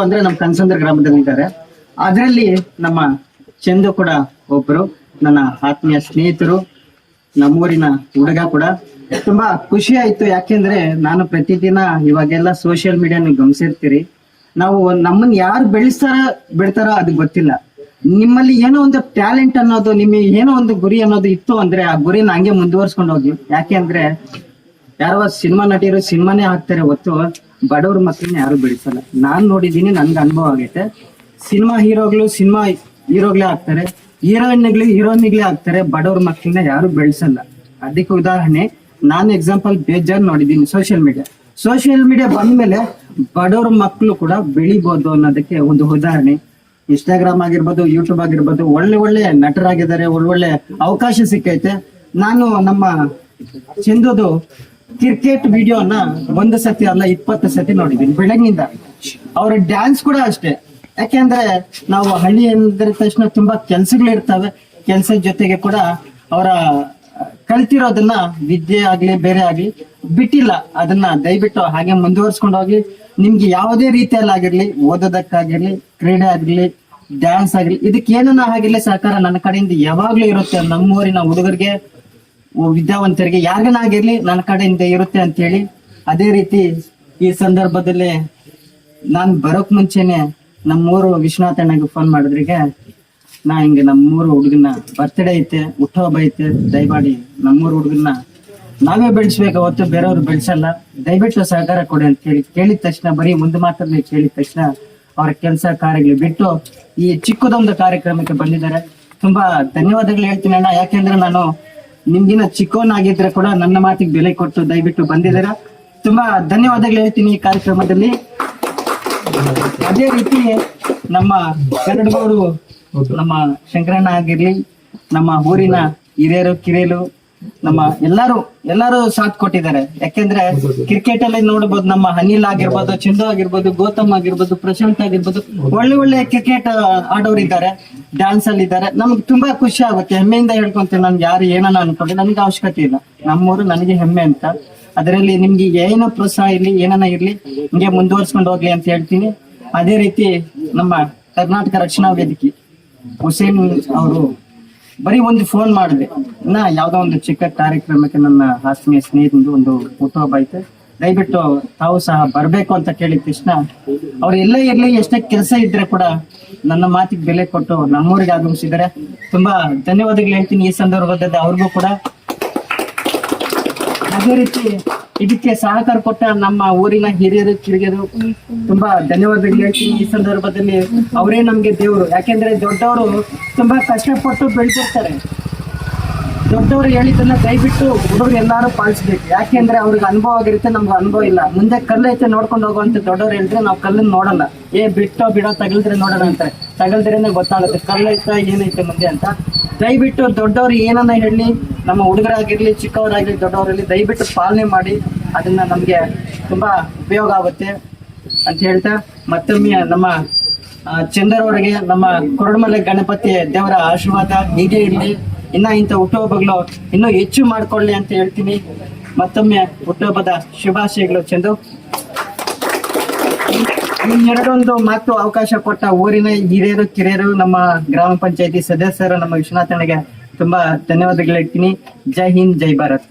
ಅಂದ್ರೆ ನಮ್ಮ ಕನ್ಸಂದ್ರ ಗ್ರಾಮದಲ್ಲಿ ಇದ್ದಾರೆ. ಅದರಲ್ಲಿ ನಮ್ಮ ಚಂದು ಕೂಡ ಒಬ್ರು, ನನ್ನ ಆತ್ಮೀಯ ಸ್ನೇಹಿತರು, ನಮ್ಮೂರಿನ ಹುಡುಗ ಕೂಡ. ತುಂಬಾ ಖುಷಿ ಆಯ್ತು. ಯಾಕೆಂದ್ರೆ ನಾನು ಪ್ರತಿದಿನ ಇವಾಗೆಲ್ಲ ಸೋಷಿಯಲ್ ಮೀಡಿಯಾ ನೀವು ಗಮನಿಸಿರ್ತೀರಿ. ನಾವು ನಮ್ಮನ್ನ ಯಾರು ಬೆಳೆಸ್ತಾರ, ಬಿಡ್ತಾರೋ ಅದು ಗೊತ್ತಿಲ್ಲ. ನಿಮ್ಮಲ್ಲಿ ಏನೋ ಒಂದು ಟ್ಯಾಲೆಂಟ್ ಅನ್ನೋದು, ನಿಮಗೆ ಏನೋ ಒಂದು ಗುರಿ ಅನ್ನೋದು ಇತ್ತು ಅಂದ್ರೆ ಆ ಗುರಿನ ಹಂಗೆ ಮುಂದುವರ್ಸ್ಕೊಂಡು ಹೋಗಿ. ಯಾಕೆಂದ್ರೆ ಯಾರೋ ಸಿನಿಮಾ ನಟಿಯರು ಸಿನಿಮಾನೇ ಹಾಕ್ತಾರೆ ಹೊತ್ತು ಬಡವ್ರ ಮಕ್ಕಳನ್ನ ಯಾರು ಬೆಳೆಸಲ್ಲ ನಾನ್ ನೋಡಿದೀನಿ ನನ್ಗೆ ಅನುಭವ ಆಗೈತೆ. ಸಿನಿಮಾ ಹೀರೋಗಳು ಸಿನಿಮಾ ಹೀರೋಗ್ಲೇ ಆಗ್ತಾರೆ. ಹೀರೋಯಿನ್ಗಳು ಹೀರೋಯಿನ್ಗಳೇ ಆಗ್ತಾರೆ, ಬಡವ್ರ ಮಕ್ಕಳನ್ನ ಯಾರು ಬೆಳೆಸಲ್ಲ. ಅದಕ್ಕೆ ಉದಾಹರಣೆ, ನಾನು ಎಕ್ಸಾಂಪಲ್ ಬೇಜಾರ್ ನೋಡಿದ್ದೀನಿ ಸೋಷಿಯಲ್ ಮೀಡಿಯಾ ಸೋಷಿಯಲ್ ಮೀಡಿಯಾ ಬಂದ್ಮೇಲೆ ಬಡವ್ರ ಮಕ್ಕಳು ಕೂಡ ಬೆಳಿಬೋದು ಅನ್ನೋದಕ್ಕೆ ಒಂದು ಉದಾಹರಣೆ. ಇನ್ಸ್ಟಾಗ್ರಾಮ್ ಆಗಿರ್ಬೋದು ಯೂಟ್ಯೂಬ್ ಆಗಿರ್ಬೋದು, ಒಳ್ಳೆ ಒಳ್ಳೆ ನಟರಾಗಿದ್ದಾರೆ ಒಳ್ಳೊಳ್ಳೆ ಅವಕಾಶ ಸಿಕ್ಕೈತೆ. ನಾನು ನಮ್ಮ ಚಂದುದು ಕ್ರಿಕೆಟ್ ವಿಡಿಯೋನ ಒಂದು ಸತಿ ಅಲ್ಲ, ಇಪ್ಪತ್ತು ಸತಿ ನೋಡಿದ್ದೀನಿ ಬೆಳಗ್ಗಿಂದ. ಅವ್ರ ಡ್ಯಾನ್ಸ್ ಕೂಡ ಅಷ್ಟೇ. ಯಾಕೆಂದ್ರೆ ನಾವು ಹಳ್ಳಿ ಅಂದ್ರ ತಕ್ಷಣ ತುಂಬಾ ಕೆಲ್ಸಗಳಿರ್ತವೆ ಕೆಲ್ಸದ ಜೊತೆಗೆ ಕೂಡ ಅವರ ಕಲ್ತಿರೋದನ್ನ ವಿದ್ಯೆ ಆಗ್ಲಿ, ಬೇರೆ ಆಗ್ಲಿ ಬಿಟ್ಟಿಲ್ಲ. ಅದನ್ನ ದಯವಿಟ್ಟು ಹಾಗೆ ಮುಂದುವರ್ಸ್ಕೊಂಡು ಹೋಗಿ, ನಿಮ್ಗೆ ಯಾವುದೇ ರೀತಿಯಲ್ಲಿ ಆಗಿರ್ಲಿ, ಓದೋದಕ್ಕಾಗಿರ್ಲಿ, ಕ್ರೀಡೆ ಆಗಿರ್ಲಿ ಡ್ಯಾನ್ಸ್ ಆಗಿರ್ಲಿ ಇದಕ್ಕೆ ಏನನ್ನ ಆಗಿರ್ಲಿ ಸರ್ಕಾರ ನನ್ನ ಕಡೆಯಿಂದ ಯಾವಾಗ್ಲೂ ಇರುತ್ತೆ ನಮ್ಮೂರಿನ ಹುಡುಗರಿಗೆ. ವಿದ್ಯಾವಂತರಿಗೆ ಯಾರಿಗನಾಗಿರ್ಲಿ ನನ್ನ ಕಡೆಯಿಂದ ಇರುತ್ತೆ ಅಂತ ಹೇಳಿ ಅದೇ ರೀತಿ ಈ ಸಂದರ್ಭದಲ್ಲಿ ನಾನ್ ಬರೋಕ್ ಮುಂಚೆನೆ ನಮ್ಮೂರು ವಿಶ್ವನಾಥ್ ಅಣ್ಣಗೆ ಫೋನ್ ಮಾಡಿದ್ರಿಗೆ, ನಾ ಹಿಂಗೆ ನಮ್ಮೂರು ಹುಡುಗನ ಬರ್ತ್ಡೇ ಐತೆ ಹುಟ್ಟುಹಬ್ಬ ಐತೆ, ದಯಮಾಡಿ ನಮ್ಮೂರು ಹುಡುಗನ ನಾವೇ ಬೆಳೆಸ್ಬೇಕು, ಅವತ್ತು ಬೇರೆಯವ್ರು ಬೆಳೆಸಲ್ಲ. ದಯವಿಟ್ಟು ಸಹಕಾರ ಕೊಡಿ ಅಂತ ಹೇಳಿ ಕೇಳಿದ ತಕ್ಷಣ, ಬರೀ ಮುಂದೆ ಮಾತಲ್ಲಿ ಕೇಳಿದ ತಕ್ಷಣ ಅವರ ಕೆಲಸ ಕಾರ್ಯಗಳು ಬಿಟ್ಟು ಈ ಚಿಕ್ಕದೊಂದು ಕಾರ್ಯಕ್ರಮಕ್ಕೆ ಬಂದಿದ್ದಾರೆ. ತುಂಬಾ ಧನ್ಯವಾದಗಳು ಹೇಳ್ತೀನಿ ಅಣ್ಣ. ಯಾಕೆಂದ್ರೆ ನಾನು ನಿಮ್ಗಿನ ಚಿಕ್ಕವನಾಗಿದ್ರೆ ಕೂಡ ನನ್ನ ಮಾತಿಗೆ ಬೆಲೆ ಕೊಟ್ಟು ದಯವಿಟ್ಟು ಬಂದಿದ್ದೀರಾ? ತುಂಬಾ ಧನ್ಯವಾದಗಳು ಹೇಳ್ತೀನಿ ಈ ಕಾರ್ಯಕ್ರಮದಲ್ಲಿ. ಅದೇ ರೀತಿ ನಮ್ಮ ಕರಡಗೋಡು ನಮ್ಮ ಶಂಕರಣ್ಣ ಆಗಿರ್ಲಿ, ನಮ್ಮ ಊರಿನ ಹಿರಿಯರು, ಕಿರಿಯರು ನಮ್ಮ ಎಲ್ಲಾರು ಎಲ್ಲಾರು ಸಾಥ್ ಕೊಟ್ಟಿದ್ದಾರೆ. ಯಾಕೆಂದ್ರೆ ಕ್ರಿಕೆಟ್ ಅಲ್ಲಿ ನೋಡಬಹುದು ನಮ್ಮ ಅನಿಲ್ ಆಗಿರ್ಬೋದು, ಚಿಂದು ಆಗಿರ್ಬೋದು, ಗೌತಮ್ ಆಗಿರ್ಬೋದು, ಪ್ರಶಾಂತ್ ಆಗಿರ್ಬೋದು, ಒಳ್ಳೆ ಒಳ್ಳೆ ಕ್ರಿಕೆಟ್ ಆಡೋರು ಇದ್ದಾರೆ ಡ್ಯಾನ್ಸ್ ಅಲ್ಲಿ ಇದ್ದಾರೆ. ನಮ್ಗೆ ತುಂಬಾ ಖುಷಿ ಆಗುತ್ತೆ. ಹೆಮ್ಮೆಯಿಂದ ಹೇಳ್ಕೊಂತೀನಿ. ನನ್ಗೆ ಯಾರು ಏನನ್ನ ಅನ್ಕೊಂಡೆ ನನಗೆ ಅವಶ್ಯಕತೆ ಇಲ್ಲ. ನಮ್ಮೂರು ನನಗೆ ಹೆಮ್ಮೆ ಅಂತ. ಅದರಲ್ಲಿ ನಿಮ್ಗೆ ಏನೋ ಪ್ರೋತ್ಸಾಹ ಇರ್ಲಿ, ಏನನ್ನ ಇರ್ಲಿ, ಹಿಂಗೆ ಮುಂದುವರ್ಸ್ಕೊಂಡು ಹೋಗ್ಲಿ ಅಂತ ಹೇಳ್ತೀನಿ. ಅದೇ ರೀತಿ ನಮ್ಮ ಕರ್ನಾಟಕ ರಕ್ಷಣಾ ವೇದಿಕೆ, ಹುಸೇನ್ ಅವರು ಬರೀ ಒಂದು ಫೋನ್ ಮಾಡಿದೆ. ನಾ ಯಾವ್ದೋ ಒಂದು ಚಿಕ್ಕ ಕಾರ್ಯಕ್ರಮಕ್ಕೆ ನನ್ನ ಆತ್ಮೀಯ ಸ್ನೇಹಿತಂದು ಒಂದು ಹುಟ್ಟುಹಬ್ಬ ಐತೆ ದಯವಿಟ್ಟು ತಾವು ಸಹ ಬರಬೇಕು ಅಂತ ಕೇಳಿದ ತಕ್ಷಣ ಅವ್ರು ಎಲ್ಲ ಇರ್ಲಿ, ಎಷ್ಟೇ ಕೆಲಸ ಇದ್ರೆ ಕೂಡ ನನ್ನ ಮಾತಿಗೆ ಬೆಲೆ ಕೊಟ್ಟು ನಮ್ಮೂರಿಗೆ ಆಗಮಿಸಿದ್ದಾರೆ. ತುಂಬಾ ಧನ್ಯವಾದಗಳು ಹೇಳ್ತೀನಿ ಈ ಸಂದರ್ಭದಲ್ಲಿ ಅವ್ರಿಗೂ ಕೂಡ. ಅದೇ ರೀತಿ ಇದಕ್ಕೆ ಸಹಕಾರ ಕೊಟ್ಟ ನಮ್ಮ ಊರಿನ ಹಿರಿಯರು, ಕಿರಿಯರು ತುಂಬಾ ಧನ್ಯವಾದಗಳು ಹೇಳ್ತೀನಿ ಈ ಸಂದರ್ಭದಲ್ಲಿ. ಅವರೇ ನಮ್ಗೆ ದೇವರು. ಯಾಕೆಂದ್ರೆ ದೊಡ್ಡವರು ತುಂಬಾ ಕಷ್ಟಪಟ್ಟು ಬೆಳೆದಿರ್ತಾರೆ. ದೊಡ್ಡವರು ಹೇಳಿದ್ದನ್ನ ದಯವಿಟ್ಟು ಹುಡುಗರು ಎಲ್ಲಾರು ಪಾಲಿಸ್ಬೇಕು ಯಾಕೆಂದ್ರೆ ಅವ್ರಿಗೆ ಅನುಭವ ಆಗಿರುತ್ತೆ, ನಮ್ಗೆ ಅನುಭವ ಇಲ್ಲ. ಮುಂದೆ ಕಲ್ಲು ಐತೆ ನೋಡ್ಕೊಂಡು ಹೋಗುವಂತ ದೊಡ್ಡವ್ರು ಹೇಳಿದ್ರೆ ನಾವು ಕಲ್ಲನ್ನು ನೋಡಲ್ಲ. ಏ, ಬಿಟ್ಟೋ ಬಿಡೋ ತಗಲ್ದ್ರೆ ನೋಡೋಣ ಅಂತ. ತಗಲ್ದ್ರೇನೆ ಗೊತ್ತಾಗುತ್ತೆ, ಕಲ್ಲು ಐತೆ ಏನೈತೆ ಮುಂದೆ ಅಂತ. ದಯವಿಟ್ಟು ದೊಡ್ಡವ್ರು ಏನನ್ನ ಹೇಳಿ, ನಮ್ಮ ಹುಡುಗರಾಗಿರ್ಲಿ, ಚಿಕ್ಕವರಾಗಿರ್ಲಿ ದೊಡ್ಡವರಲ್ಲಿ ದಯವಿಟ್ಟು ಪಾಲನೆ ಮಾಡಿ, ಅದನ್ನ ನಮ್ಗೆ ತುಂಬಾ ಉಪಯೋಗ ಆಗುತ್ತೆ ಅಂತ ಹೇಳ್ತಾ, ಮತ್ತೊಮ್ಮೆ ನಮ್ಮ ಚಂದರವರಿಗೆ ನಮ್ಮ ಕುರುಡುಮಲೆ ಗಣಪತಿ ದೇವರ ಆಶೀರ್ವಾದ, ಹೀಗೆ ಇರಲಿ. ಇನ್ನ ಇಂಥ ಹುಟ್ಟುಹಬ್ಬಗಳು ಇನ್ನೂ ಹೆಚ್ಚು ಮಾಡ್ಕೊಳ್ಳಿ ಅಂತ ಹೇಳ್ತೀನಿ. ಮತ್ತೊಮ್ಮೆ ಹುಟ್ಟುಹಬ್ಬದ ಶುಭಾಶಯಗಳು ಚಂದು ಇನ್ನೆರಡೊಂದು ಮಾತು ಅವಕಾಶ ಕೊಟ್ಟ ಊರಿನ ಹಿರಿಯರು, ಕಿರಿಯರು, ನಮ್ಮ ಗ್ರಾಮ ಪಂಚಾಯತಿ ಸದಸ್ಯರು, ನಮ್ಮ ವಿಶ್ವನಾಥನಿಗೆ ತುಂಬಾ ಧನ್ಯವಾದಗಳು ಹೇಳ್ತೀನಿ. ಜೈ ಹಿಂದ್, ಜೈ ಭಾರತ್.